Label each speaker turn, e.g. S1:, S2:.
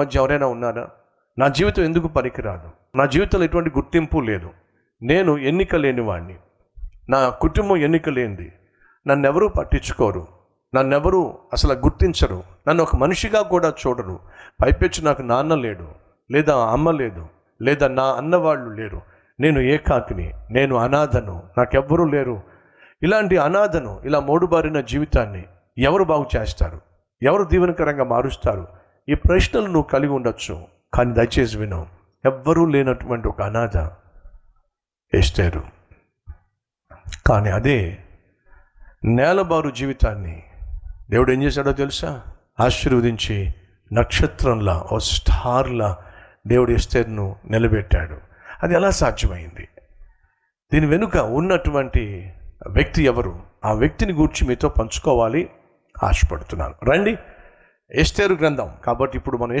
S1: మధ్య ఎవరైనా ఉన్నారా? నా జీవితం ఎందుకు పనికిరాదు? నా జీవితంలో ఎటువంటి గుర్తింపు లేదు. నేను ఎన్నిక లేని వాడిని నా కుటుంబం ఎన్నిక లేనిది. నన్నెవరూ పట్టించుకోరు. నన్నెవరూ అసలు గుర్తించరు. నన్ను ఒక మనిషిగా కూడా చూడరు. పైపెచ్చు నాకు నాన్న లేడు లేదా అమ్మ లేదు లేదా నా అన్నవాళ్ళు లేరు. నేను ఏకాకిని నేను అనాథను నాకెవ్వరూ లేరు. ఇలాంటి అనాథను ఇలా మోడుబారిన జీవితాన్ని ఎవరు బాగు చేస్తారు? ఎవరు దీవెనకరంగా మారుస్తారు? ఈ ప్రశ్నలు నువ్వు కలిగి ఉండొచ్చు. కానీ దయచేసి విను ఎవ్వరూ లేనటువంటి ఒక అనాథ ఎస్టేరు కానీ అదే నేలబారు జీవితాన్ని దేవుడు ఏం చేశాడో తెలుసా? ఆశీర్వదించి నక్షత్రంలా ఓ స్టార్లా దేవుడు ఎస్తేర్ను నిలబెట్టాడు. అది ఎలా సాధ్యమైంది? దీని వెనుక ఉన్నటువంటి వ్యక్తి ఎవరు? ఆ వ్యక్తిని గూర్చి మీతో పంచుకోవాలి. ఆశపడుతున్నాను. రండి. ఎస్టేరు గ్రంథం. కాబట్టి ఇప్పుడు మనం